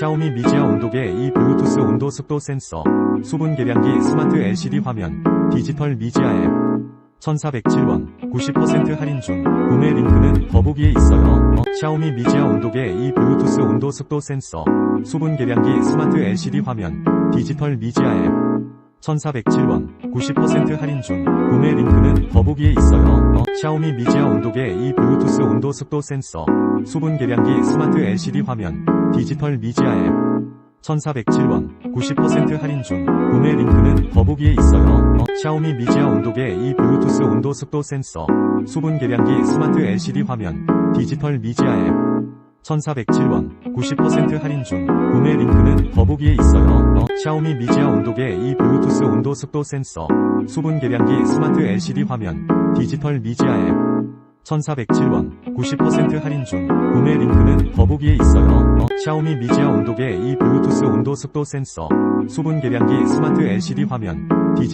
샤오미 미지아 온도계 이 블루투스 온도 습도 센서, 수분 계량기 스마트 LCD 화면, 디지털 미지아 앱. 1407원, 90% 할인 중, 구매 링크는 더보기에 있어요. 어, 샤오미 미지아 온도계 이 블루투스 온도 습도 센서, 수분 계량기 스마트 LCD 화면, 디지털 미지아 앱. 1407원, 90% 할인 중, 구매 링크는 더보기에 있어요. 어, 샤오미 미지아 온도계 이 블루투스 온도 습도 센서, 수분 계량기 스마트 LCD 화면, 디지털 미지아 앱. 1407원, 90% 할인 중, 구매 링크는 더보기에 있어요. 어, 샤오미 미지아 온도계 이 블루투스 온도 습도 센서, 수분 계량기 스마트 LCD 화면, 디지털 미지아 앱. 1407원, 90% 할인 중, 구매 링크는 더보기에 있어요. 어, 샤오미 미지아 온도계 이 블루투스 온도 습도 센서, 수분 계량기 스마트 LCD 화면, 디지털 미지아 앱. 1407원, 90% 할인 중, 구매 링크는 더보기에 있어요. 어, 샤오미 미지아 온도계 이 블루투스 온도 습도 센서, 수분 계량기 스마트 LCD 화면, 디지털